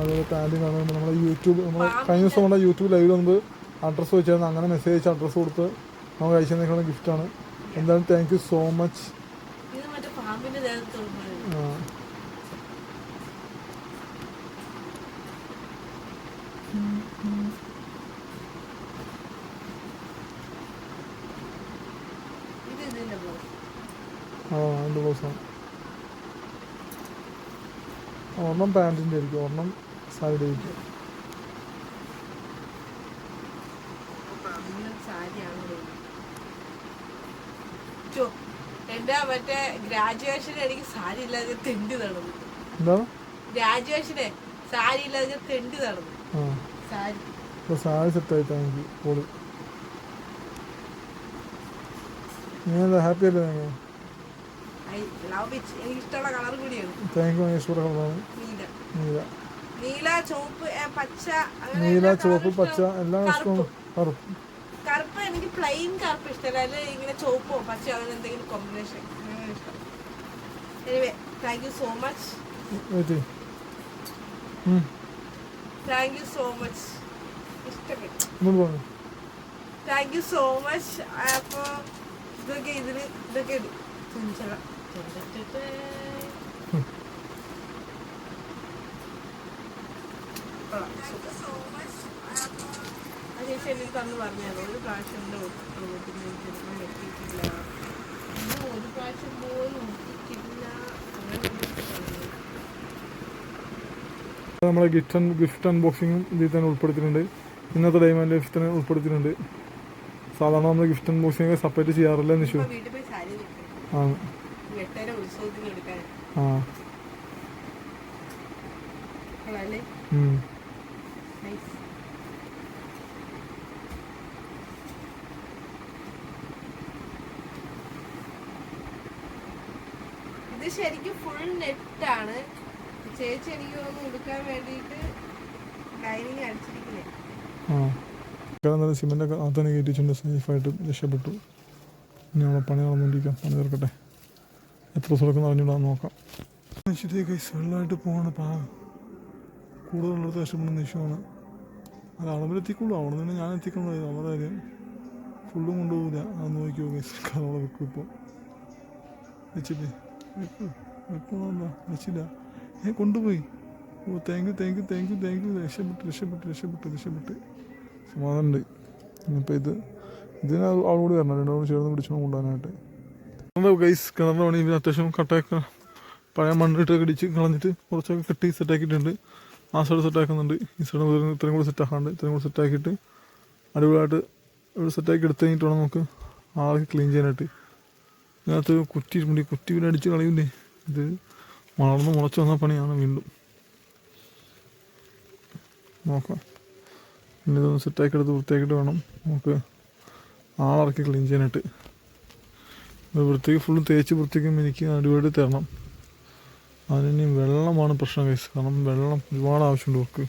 അതുപോലെ പാന്റ് കാണുമ്പോൾ യൂട്യൂബ് നമ്മൾ കഴിഞ്ഞ ദിവസം നമ്മുടെ യൂട്യൂബ് ലൈവിൽ വന്നത് അഡ്രസ്സ് വെച്ചായിരുന്നു. അങ്ങനെ മെസ്സേജ് അയച്ച് അഡ്രസ്സ് കൊടുത്ത് നമുക്ക് അയച്ചു തന്നിരിക്കുന്ന ഗിഫ്റ്റാണ് എന്തായാലും താങ്ക് യു സോ മച്ച് ഇത് മറ്റേ പാമ്പിന്റെ ദേഹത്ത് തോന്നുന്നത് ഇത് ഇതിന്റെ പോലെ ആ രണ്ട് ബ്ലൗസാണ് ഒരെണ്ണം പാന്റിന്റെ ആയിരിക്കും ഒരെണ്ണം സാരിയുടെ ആയിരിക്കും ഇങ്ങനെ സാരിയാണ് ചോ എന്റെ മറ്റേ ഗ്രാജുവേഷൻ എനിക്ക് സാരി ഇല്ലാതെ തെണ്ടി നടന്നു. ഗ്രാജുവേഷനെ സാരി ഇല്ലാതെ തെണ്ടി നടന്നു. ആ. സാരി. സാരി സെറ്റായിട്ടാണ് എനിക്ക് പോൾ നീ ഹാപ്പി അല്ലേ നിങ്ങൾ ഐ ലവ് ഇറ്റ് എനിക്ക് ഇഷ്ടമുള്ള കളർ കൂടിയാണ്. താങ്ക് യു മഹേശ്വര കളറാണ് നീല. നീല. നീല ചുവപ്പ് ഏ, പച്ച അങ്ങനെ നീല എല്ലാ ചുവപ്പ് പച്ച. എല്ലാം കറുപ്പ്. പ്ലെയിൻ കറുപ്പ് ഇഷ്ടമല്ല അല്ലെങ്കിൽ ഇങ്ങനെ ചുവപ്പോ പച്ചയോ അങ്ങനെ എന്തെങ്കിലും കോമ്പിനേഷൻ ഇഷ്ടം. Anyway thank you so much thank you so much ഇഷ്ടപ്പെട്ടു. താങ്ക് യു സോ മച്ച് അപ്പോ ഇതൊക്കെ ഇതിന് ഇതൊക്കെ ഇടും. ചഞ്ചല അത് ചേച്ചി എനിക്ക് തന്ന് പറഞ്ഞത് ഒരു പ്രാവശ്യം എന്റെ ഒരു പ്രാവശ്യം പോലും പറഞ്ഞു. നമ്മളെ ഗിഫ്റ്റ് ഗിഫ്റ്റ് അൺബോക്സിങ്ങും ഇതിൽ തന്നെ ഉൾപ്പെടുത്തിയിട്ടുണ്ട്. ഇന്നത്തെ ഡൈമണ്ട് ഗിഫ്റ്റിന് ഉൾപ്പെടുത്തിയിട്ടുണ്ട്. സാധാരണ നമ്മൾ ഗിഫ്റ്റ് അൺബോക്സിംഗ് ഒക്കെ സെപ്പറേറ്റ് ചെയ്യാറില്ല നിഷു ആണ്. ആ കൊള്ളാല്ലേ ഉം. നൈസ് ഇത് ശരിക്കും ഫുൾ നെറ്റാണ് ചേച്ചി എനിക്ക് തോന്നുന്നു ഉടുക്കാൻ വേണ്ടിയിട്ട് ലൈനിങ് അടിച്ചിരിക്കുന്നത് രക്ഷപ്പെട്ടു. ഇനി നമ്മളെ പണി നടന്നുകൊണ്ടിരിക്കാം പണി തീർക്കട്ടെ. എത്ര ദിവസം അറിഞ്ഞിടാൻ നോക്കാം. നിശ്ചിതേ കൈസ് പാവം കൂടുതലുള്ളത് രക്ഷപ്പെടുന്ന നിശ്ചയമാണ് അത് അളവിലെത്തിക്കുള്ളൂ അവിടെ നിന്ന് ഞാൻ എത്തിക്കുള്ളൂ അവരുടെ കാര്യം. ഫുള്ളും കൊണ്ടുപോകില്ല അത് നോക്കിയോ *laughs* കൈസ് അവിടെ വെക്കും ഇപ്പോൾ വെച്ചില്ലേ വെക്കൂ രക്ഷില്ല ഏ കൊണ്ടുപോയി ഓ thank you thank you thank you thank you രക്ഷപ്പെട്ട് രക്ഷപ്പെട്ട് രക്ഷപ്പെട്ട് രക്ഷപ്പെട്ട് സമാധാനമുണ്ട് ഇനിയിപ്പോൾ ഇത് ഇതിന് കൂടി വരണം രണ്ടും കൂടി ചേർന്ന് പിടിച്ചു കൊണ്ടുപോകാനായിട്ട് ഗൈസ് കിണറിന് പണി അത്യാവശ്യം കട്ടയൊക്കെ പഴയ മണ്ണിട്ടൊക്കെ ഇടിച്ച് കളഞ്ഞിട്ട് കുറച്ചൊക്കെ കെട്ടി സെറ്റാക്കിയിട്ടുണ്ട് ആ സൈഡ് സെറ്റാക്കുന്നുണ്ട് ഈ സൈഡ് ഇത്രയും കൂടി സെറ്റാക്കാണ്ട് ഇത്രയും കൂടി സെറ്റാക്കിയിട്ട് അടിപൊളിയായിട്ട് ഇവിടെ സെറ്റാക്കി എടുത്ത് കഴിഞ്ഞിട്ട് വേണം നമുക്ക് ആൾക്ക് ക്ലീൻ ചെയ്യാനായിട്ട് ഇതിനകത്ത് കുറ്റി മുടി കുറ്റി പിന്നെ അടിച്ച് കളയൂലേ ഇത് വളർന്ന് മുളച്ച് വന്ന പണിയാണ് വീണ്ടും. നോക്കാം. പിന്നെ ഇതൊന്ന് സെറ്റാക്കി എടുത്ത് വൃത്തിയാക്കിയിട്ട് വേണം. നമുക്ക് ആളിറക്കി ക്ലീൻ ചെയ്യാനായിട്ട്. വൃത്തിക്ക് ഫുള്ളും തേച്ച് വൃത്തിക്ക് എനിക്ക് അടിപൊളി തരണം. അതിന് വെള്ളമാണ് പ്രശ്നം കേസ് കാരണം വെള്ളം ഒരുപാട് ആവശ്യമുണ്ട് അവർക്ക്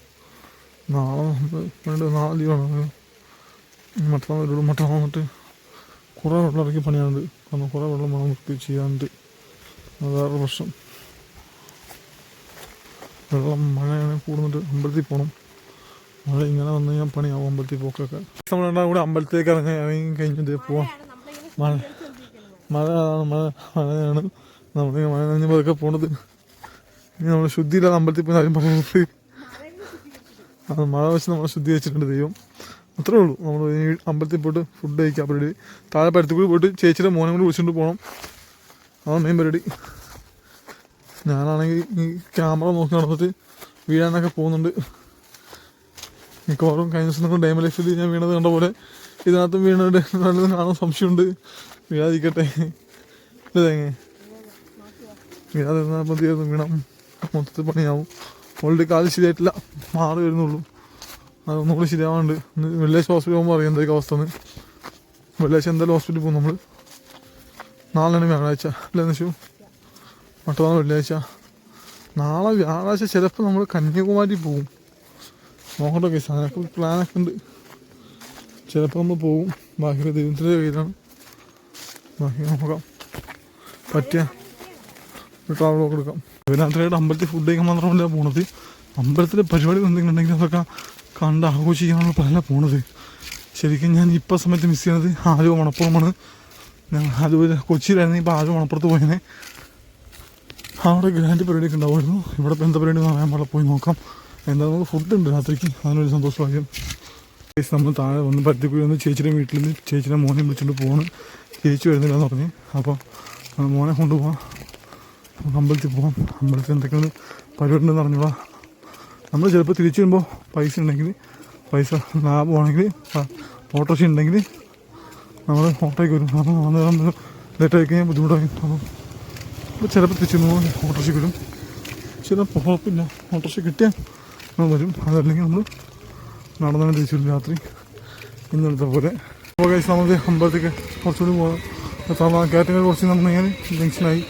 നാളെ വേണ്ട നാളെ ലീവാണ് മറ്റന്നാൾ ഒരു മറ്റന്നാൾ വന്നിട്ട് കുറേ വെള്ളം ഇറക്കി പണിയാനുണ്ട്. കാരണം കുറേ വെള്ളം വേണം വൃത്തി ചെയ്യാനുണ്ട്. അത് വേറെ പ്രശ്നം. വെള്ളം മഴയാണ് കൂടുന്നിട്ട് അമ്പലത്തിൽ പോകണം മഴ ഇങ്ങനെ വന്നു കഴിഞ്ഞാൽ പണിയാവും അമ്പലത്തിൽ പോക്കൊക്കെ. നമ്മൾ രണ്ടാം കൂടെ അമ്പലത്തിലേക്ക് ഇറങ്ങി ഇറങ്ങി കഴിഞ്ഞിട്ട് പോവാം. മഴ മഴ മഴ മഴയാണ്. നമ്മളിങ്ങനെ മഴ നനഞ്ഞ് പതുക്കെ പോണത്. ഇനി നമ്മൾ ശുദ്ധിയില്ലാതെ അമ്പലത്തിൽ പോയി ആരും പറയുന്നത് അത് മഴ വെച്ച് നമ്മൾ ശുദ്ധി വെച്ചിട്ടുണ്ട് ദൈവം. അത്രേ ഉള്ളൂ. നമ്മൾ അമ്പലത്തിൽ പോയിട്ട് ഫുഡ് കഴിക്കാൻ പരിപാടി താഴെ പരുത്തിക്കൂടി പോയിട്ട് ചേച്ചിയുടെ മോനെ കൂടി വിളിച്ചുകൊണ്ട് പോകണം അതാണ് മെയിൻ പരിപാടി. ഞാനാണെങ്കിൽ ഈ ക്യാമറ നോക്കി നടന്നിട്ട് വീഴാനൊക്കെ പോകുന്നുണ്ട്. മിക്കവാറും കഴിഞ്ഞ ദിവസം നിങ്ങൾ ഡൈമ ലൈഫിൽ ഞാൻ വീണത് കണ്ട പോലെ ഇതിനകത്തും വീണത് നല്ലത് കാണാൻ സംശയമുണ്ട്. വീഴാതിരിക്കട്ടെ. ഇതേങ്ങ വീഴാതിരുന്നാൽ മതിയായിരുന്നു. വീണം. മൊത്തത്തിൽ പണിയാവും. ഓൾറെഡി കാൽ ശരിയായിട്ടില്ല. മാറി വരുന്നുള്ളൂ. അതൊന്നുകൂടി ശരിയാവാണ്ട്. ഇന്ന് വെള്ളിയാഴ്ച ഹോസ്പിറ്റൽ പോകുമ്പോൾ അറിയാം എന്തൊക്കെ അവസ്ഥ എന്ന് വെള്ളിയാഴ്ച എന്തായാലും ഹോസ്പിറ്റലിൽ പോകും നമ്മൾ നാളെയാണ് വ്യാഴാഴ്ച. അല്ലേ നിശു മറ്റന്നാൾ വെള്ളിയാഴ്ച. നാളെ വ്യാഴാഴ്ച ചിലപ്പോൾ നമ്മൾ കന്യാകുമാരി പോകും. നോക്കട്ടെ കേസ് അതിനൊക്കെ പ്ലാനൊക്കെ ഉണ്ട്. ചിലപ്പോൾ നമ്മൾ പോകും. ബാക്കി ദൈവത്തിന്റെ കയ്യിലാണ്. ബാക്കി നോക്കാം. പറ്റിയ ഒരു ട്രാവലൊക്കെ എടുക്കാം. ഇതിനകത്തായിട്ട് അമ്പലത്തിൽ ഫുഡ് കഴിക്കാൻ മാത്രമല്ല പോണത്. അമ്പലത്തിലെ പരിപാടി എന്തെങ്കിലും ഉണ്ടെങ്കിൽ അതൊക്കെ കണ്ട് ആഘോഷിക്കാനുള്ള പ്ലാനിലാണ് പോണത്. ശരിക്കും ഞാൻ ഇപ്പോൾ സമയത്ത് മിസ് ചെയ്യണത് ആലുവ മണപ്പുറമാണ് ഞങ്ങൾ ആലുവ കൊച്ചിയിലായിരുന്നു ഇപ്പോൾ ആലുവ മണപ്പുറത്ത് പോയതിനെ അവിടെ ഗ്രാൻഡ് പരിപാടിയൊക്കെ ഉണ്ടാവുമായിരുന്നു. ഇവിടെ ഇപ്പോൾ എന്താ പരിപാടി എന്ന് പറയാൻ പാടില്ല പോയി നോക്കാം. എന്താ നമുക്ക് ഫുഡ് ഉണ്ട് രാത്രിക്ക്. അതിനൊരു സന്തോഷമായിരിക്കും. ഗൈസ് നമ്മൾ താഴെ വന്ന് പരുത്തിക്കുഴി വന്ന് ചേച്ചിയുടെ വീട്ടിൽ നിന്ന് ചേച്ചിയുടെ മോനെ വിളിച്ചുകൊണ്ട് പോകണം ചേച്ചി വരുന്നില്ല എന്ന് പറഞ്ഞ്. അപ്പോൾ മോനെ കൊണ്ടുപോകാം അമ്പലത്തിൽ പോകാം അമ്പലത്തിൽ എന്തൊക്കെയാണ് പരിപാടി ഉണ്ടെന്ന് അറിഞ്ഞൂടാ. നമ്മൾ ചിലപ്പോൾ തിരിച്ചു വരുമ്പോൾ പൈസ ഉണ്ടെങ്കിൽ പൈസ ലാഭമാണെങ്കിൽ ഓട്ടോറിക്ഷ ഉണ്ടെങ്കിൽ നമ്മൾ ഓട്ടോയ്ക്ക് വരും. അപ്പോൾ വന്ന് ലേറ്റ് ആയി കഴിഞ്ഞാൽ ബുദ്ധിമുട്ടായി അപ്പം അപ്പോൾ ചിലപ്പോൾ തിരിച്ചു വരുമ്പോൾ ഓട്ടോഷ വരും ചിലപ്പോൾ കുഴപ്പമില്ല ഓട്ടോറിക്ഷ കിട്ടിയാൽ നമ്മൾ വരും. അതല്ലെങ്കിൽ നമ്മൾ നടന്നാണ് തിരിച്ചു വരും രാത്രി. ഇന്നലത്തെ പോലെ. അപ്പോൾ കഴിച്ച് നമ്മൾ അമ്പലത്തേക്ക് കുറച്ചുകൂടി പോകാം കയറ്റങ്ങൾ കുറച്ച് നമ്മൾ ഇങ്ങനെ ജംഗ്ഷനായി.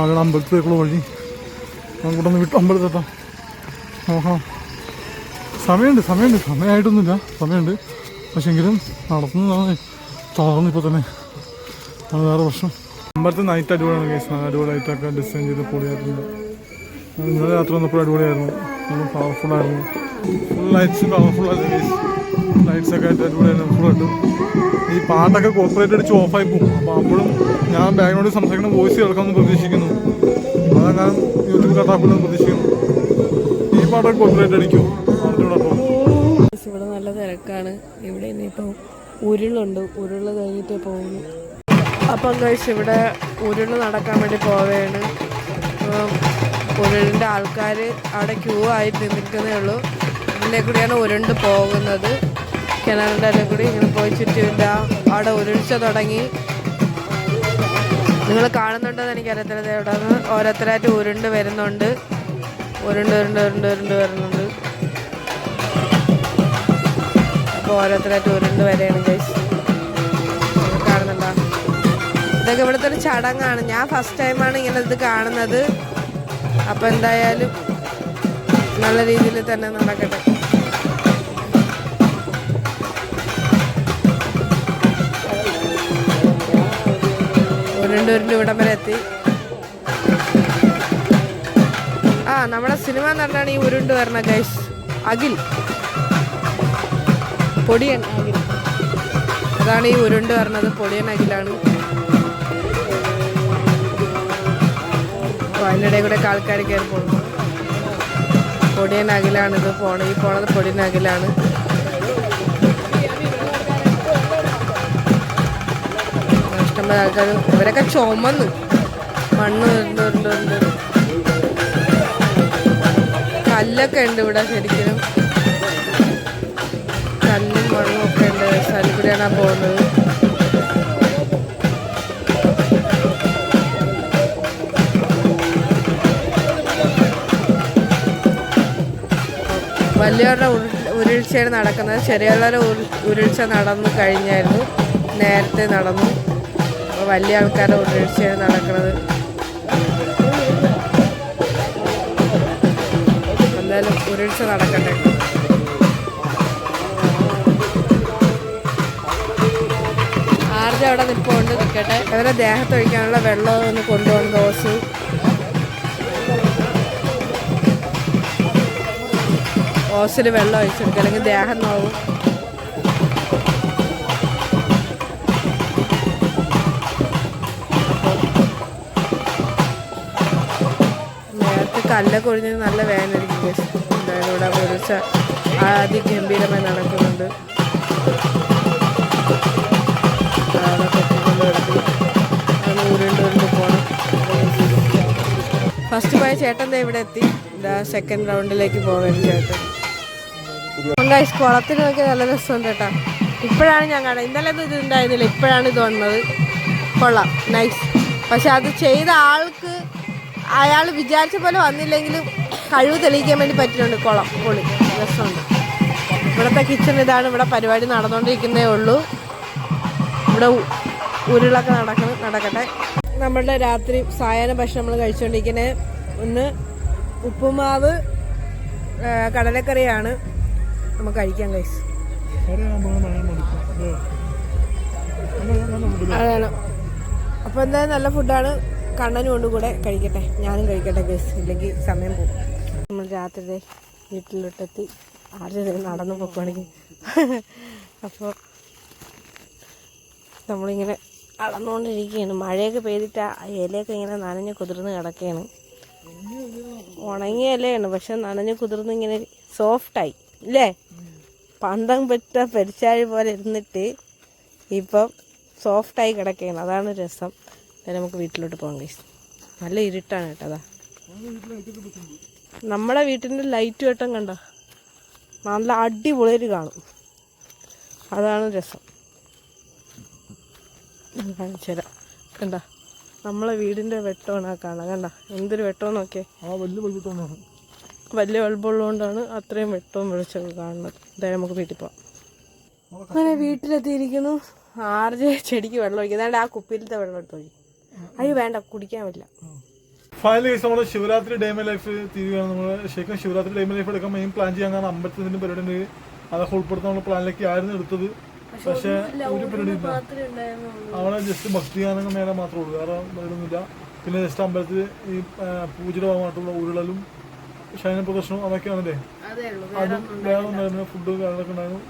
ആളുകൾ അമ്പലത്തിലേക്കുള്ള വഴി. നമുക്കൊന്ന് വിട്ട് അമ്പലത്തെത്താം നോക്കാം സമയമുണ്ട് സമയമുണ്ട്. സമയമായിട്ടൊന്നുമില്ല സമയമുണ്ട്. പക്ഷെങ്കിലും നടത്തുന്നതാണ്. തളർന്നു ഇപ്പോൾ തന്നെ. അത് വേറെ പ്രശ്നം. അമ്പലത്തിൽ നൈറ്റ് അടിപൊളിയാണ് കേസ് അടിപൊളിയായിട്ടൊക്കെ ഡിസൈൻ ചെയ്ത് പൊളിയായിട്ടുണ്ട്. ഇന്നലെ രാത്രി വന്നപ്പോൾ അടിപൊളിയായിരുന്നു. നല്ല പവർഫുൾ ആയിരുന്നു. ഫുൾ ലൈറ്റ്സ് പവർഫുൾ ആയിരുന്നു കേസ് ലൈറ്റ്സ് ഒക്കെ ആയിട്ട് അടിപൊളിയായിരുന്നു. ഫുൾ ആയിട്ട്. ഈ പാട്ടൊക്കെ കോപ്പറേറ്റ് അടിച്ച് ഓഫായി പോകും. അപ്പോൾ അപ്പോഴും ഞാൻ ബാക്ക്ഗ്രൗണ്ടിൽ സംസാരിക്കുന്ന വോയിസ് കേൾക്കാമെന്ന് പ്രതീക്ഷിക്കുന്നു. അതാ ഞാൻ യൂട്യൂബ് കട്ടാക്കുമെന്ന് പ്രതീക്ഷിക്കുന്നു. ഈ പാട്ടൊക്കെ കോപ്പറേറ്റ് അടിക്കും ഇവിടെ നല്ല തിരക്കാണ്. ഇവിടെ ഇനിയിപ്പോൾ ഉരുളുണ്ട്. ഉരുൾ കഴിഞ്ഞിട്ടേ പോകുന്നു. അപ്പം കഴിച്ച് ഇവിടെ ഉരുൾ നടക്കാൻ വേണ്ടി പോവുകയാണ്. ഉരുളിന്റെ ആൾക്കാര് അവിടെ ക്യൂ ആയി നിൽക്കുന്നേ ഉള്ളൂ. ഇതിലെ കൂടിയാണ് ഉരുണ്ട് പോകുന്നത്. കിണറിന്റെ എല്ലാം കൂടി ഇങ്ങനെ പോയി ചുറ്റുമില്ല അവിടെ ഉരുൾച്ച തുടങ്ങി. നിങ്ങൾ കാണുന്നുണ്ടോ എന്ന് എനിക്കറിയത്തില്ല അവിടെ ഓരോരുത്തരായിട്ട് ഉരുണ്ട് വരുന്നുണ്ട്. ഉരുണ്ട് ഉരുണ്ട് ഉരുണ്ട് ഉരുണ്ട് വരുന്നുണ്ട്. അപ്പോൾ ഓരോരുത്തരായിട്ട് ഉരുണ്ട് വരെയാണ് ഗൈസ് കാണുന്നുണ്ടോ? ഇതൊക്കെ ഇവിടുത്തെ ഒരു ചടങ്ങാണ്. ഞാൻ ഫസ്റ്റ് ടൈമാണ് ഇങ്ങനെ ഇത് കാണുന്നത്. അപ്പം എന്തായാലും നല്ല രീതിയിൽ തന്നെ നടക്കട്ടെ. ഉരുണ്ട് ഉരുണ്ട് ഇവിടം വരെ എത്തി. ആ നമ്മുടെ സിനിമ നടനാണ് ഈ ഉരുണ്ട് വരണ ഗൈസ് അഖിൽ. പൊടിയൻ അഖിൽ. അതാണ് ഈ ഉരുണ്ട് വരണത് പൊടിയൻ അഖിലാണ്. അതിനിടെ കൂടെ ആൾക്കാർ കയറി പോകുന്നു പൊടിയൻ അഖിലാണ് ഇത് പോണത്. ഈ പോണത് പൊടിയൻ അഖിലാണ്. ഇഷ്ടംപോലെ ആൾക്കാർ ഇവരൊക്കെ ചുമന്ന്. മണ്ണ് ഉണ്ട് ഉണ്ട് ഉണ്ട് കല്ലൊക്കെ ഉണ്ട് ഇവിടെ ശരിക്കും. കല്ലും മണ്ണും ഒക്കെ ഉണ്ട്. സ്ഥലം കൂടിയാണ് പോകുന്നത്. വലിയവരുടെ ഉരുൾച്ചയാണ് നടക്കുന്നത്. ചെറിയവരുടെ ഉരുൾച്ച നടന്നു കഴിഞ്ഞായിരുന്നു. നേരത്തെ നടന്നു. വലിയ ആൾക്കാരുടെ ഉരുൾച്ചയാണ് നടക്കുന്നത് ഉരുൾച്ച നടക്കട്ടെ. ആർജ അവിടെ നിൽപ്പുണ്ട് നിൽക്കട്ടെ. അവരെ ദേഹത്തൊഴിക്കാനുള്ള വെള്ളം ഒന്ന് കൊണ്ടുപോകുന്ന ദോശ. ഓസിൽ വെള്ളം ഒഴിച്ചെടുക്കുക അല്ലെങ്കിൽ ദേഹം നോവും. നേരത്തെ കല്ലൊക്കെ ഒഴിഞ്ഞത് നല്ല വേദനയായിരിക്കും guys. ഇവിടെ വിളിച്ച അതിഗംഭീരമായി നടക്കുന്നുണ്ട്. പോകണം ഫസ്റ്റ് പോയ ചേട്ടൻ ഇവിടെ എത്തി. ഇതാ സെക്കൻഡ് റൗണ്ടിലേക്ക് പോവാൻ ചേട്ടൻ. ഗൈസ് കുളത്തിനൊക്കെ നോക്കി നല്ല രസമുണ്ട് കേട്ടോ. ഇപ്പോഴാണ് ഞാൻ കാണുന്നത് ഇന്നലെ ഇത് ഉണ്ടായിരുന്നില്ല ഇപ്പോഴാണ് ഇത് വന്നത്. കൊള്ളാം. നൈസ് പക്ഷെ അത് ചെയ്ത ആൾക്ക് അയാൾ വിചാരിച്ച പോലെ വന്നില്ലെങ്കിലും കഴിവ് തെളിയിക്കാൻ വേണ്ടി പറ്റുന്നുണ്ട് കുളം പൊളി. രസമുണ്ട്. ഇവിടുത്തെ കിച്ചൺ ഇതാണ് ഇവിടെ പരിപാടി നടന്നുകൊണ്ടിരിക്കുന്നേ ഉള്ളൂ. ഇവിടെ ഉരുളൊക്കെ നടക്കണം നടക്കട്ടെ. നമ്മളുടെ രാത്രി സായാഹ്ന ഭക്ഷണം നമ്മൾ കഴിച്ചുകൊണ്ടിരിക്കുന്നത് ഒന്ന് ഉപ്പുമാവ് കടലക്കറിയാണ് നമുക്ക് കഴിക്കാൻ കൈസ് അതാണ്. അപ്പോൾ എന്തായാലും നല്ല ഫുഡാണ് കണ്ണനും കൊണ്ട് കൂടെ കഴിക്കട്ടെ. ഞാനും കഴിക്കട്ടെ ഗസ് ഇല്ലെങ്കിൽ സമയം പോകും. നമ്മൾ രാത്രി വീട്ടിലോട്ടെത്തി. ആരും നടന്നു പോക്കുകയാണെങ്കിൽ അപ്പോൾ നമ്മളിങ്ങനെ അളന്നുകൊണ്ടിരിക്കുകയാണ് മഴയൊക്കെ പെയ്തിട്ട് ആ ഇലയൊക്കെ ഇങ്ങനെ നനഞ്ഞ് കുതിർന്ന് കിടക്കുകയാണ് ഉണങ്ങിയ ഇലയാണ് പക്ഷെ നനഞ്ഞ് കുതിർന്ന് ഇങ്ങനെ സോഫ്റ്റായി ഇല്ലേ? പന്തം പെറ്റ പെരിച്ചാഴി പോലെ ഇരുന്നിട്ട് ഇപ്പം സോഫ്റ്റായി കിടക്കുകയാണ് അതാണ് രസം. നമുക്ക് വീട്ടിലോട്ട് പോകാം കഴിച്ചു നല്ല ഇരുട്ടാണ് കേട്ടോ അതാ. നമ്മുടെ വീട്ടിന്റെ ലൈറ്റ് വെട്ടം കണ്ട? നല്ല അടിപൊളിയായിട്ട് കാണും. അതാണ് രസം. കണ്ട? നമ്മളെ വീടിന്റെ വെട്ടമാണ് ആ കാണാം കണ്ട? എന്തൊരു വെട്ടം നോക്കിയേ. ആ വലിയ ബൾബുള്ളതുകൊണ്ടാണ് അത്രയും വെട്ടവും വെളിച്ചൊക്കെ കാണുന്നത്. എന്തായാലും നമുക്ക് വീട്ടിൽ പോവാം. അങ്ങനെ വീട്ടിലെത്തിയിരിക്കുന്നു. ആർജെ ചെടിക്ക് വെള്ളം ഒഴിക്കും അതാണ്ട് ആ കുപ്പിയിലത്തെ വെള്ളം എടുത്ത് ഒഴിക്കും. അയ്യോ വേണ്ട. കുടിക്കാൻ പറ്റില്ല. ഫൈനലി നമ്മുടെ ശിവരാത്രി ഡേ മൈ ലൈഫ് തീരുകയാണ് നമ്മൾ ശരിക്കും ശിവരാത്രി ഡേ മൈ ലൈഫ് എടുക്കാൻ മെയിൻ പ്ലാൻ ചെയ്യാൻ കാരണം അമ്പലത്തിന്റെ പരിപാടി ഉണ്ട്. അതൊക്കെ ഉൾപ്പെടുത്താനുള്ള പ്ലാനിലേക്ക് ആയിരുന്നു എടുത്തത്. പക്ഷെ ഒരു പരിപാടി ഇല്ല. അവിടെ ജസ്റ്റ് ഭക്തിഗാനങ്ങൾ നേരെ മാത്രമേ ഉള്ളൂ. വേറെ പരിപാടിയൊന്നുമില്ല പിന്നെ ജസ്റ്റ് അമ്പലത്തിൽ ഈ പൂജയുടെ ഭാഗമായിട്ടുള്ള ഉരുളലും ശയന പ്രദർശനവും അതൊക്കെയാണല്ലേ അതും വേറെ ഉണ്ടായിരുന്നു ഫുഡ് കാര്യങ്ങളൊക്കെ ഉണ്ടായിരുന്നു.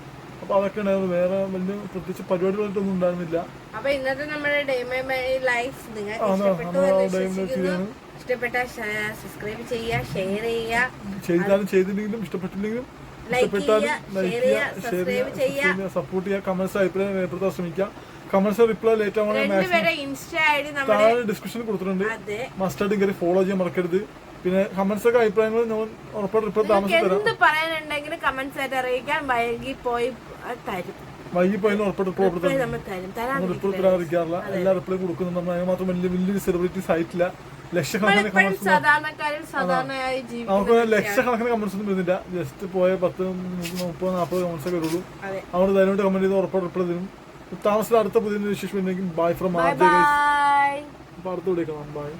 അപ്പൊ അതൊക്കെ ഉണ്ടായിരുന്നു. വേറെ വലിയ പ്രത്യേകിച്ച് പരിപാടികളായിട്ടൊന്നും ഉണ്ടായിരുന്നില്ല. അപ്പൊ ഇന്നത്തെ നമ്മുടെ ഡേ മൈ ലൈഫ് അതാ, ഇഷ്ടപ്പെട്ടു സബ്സ്ക്രൈബ് ചെയ്യുക ഷെയർ ചെയ്യുക. ചെയ്താലും ചെയ്തില്ലെങ്കിലും ഇഷ്ടപ്പെട്ടില്ലെങ്കിലും സപ്പോർട്ട് ചെയ്യുക കമന്റ്സ് അഭിപ്രായം രേഖപ്പെടുത്താൻ ശ്രമിക്കുക. കമന്റ്സ് റിപ്ലൈ ലേറ്റ് ആവണേ മാക്സിമം രണ്ടുപേരെ ഇൻസ്റ്റ ഐ ഡി താഴെ ഡിസ്ക്രിപ്ഷനിൽ കൊടുത്തിട്ടുണ്ട്. മസ്റ്റായിട്ട് കയറി ഫോളോ ചെയ്യാൻ മറക്കരുത്. പിന്നെ കമന്റ്സ് ഒക്കെ അഭിപ്രായങ്ങൾ ഞാൻ ഉറപ്പായിട്ട് റിപ്ലൈ തരാം. എന്ത് പറയാനുണ്ടെങ്കിലും കമന്റ്സ് ആയിട്ട് അറിയിക്കാൻ വൈകി പോയി തരും. വൈകി പോയാലും ഉറപ്പായിട്ട് തരാതിരിക്കാറില്ല എല്ലാ റിപ്ലൈ കൊടുക്കുന്നുണ്ട് നമ്മൾ മാത്രം വലിയ വലിയ സെലിബ്രിറ്റീസ് ആയിട്ടില്ല ലക്ഷക്കണക്കിന് നമുക്ക് ലക്ഷക്കണക്കിന് കമന്റ്സ് ഒന്നും വരുന്നില്ല. ജസ്റ്റ് പോയ പത്ത് മുപ്പത് നാൽപ്പത് കമന്റ്സ് ഒക്കെ വരുള്ളൂ. അവിടെ ധൈര്യമായിട്ട് കമന്റ് ചെയ്ത് ഉറപ്പായിട്ട് റിപ്ലൈ തരും താമസത്തിൽ അടുത്ത പുതിയ വിശേഷം ബൈ ഫ്രം ആദ്യ വിളിക്കണം ബൈ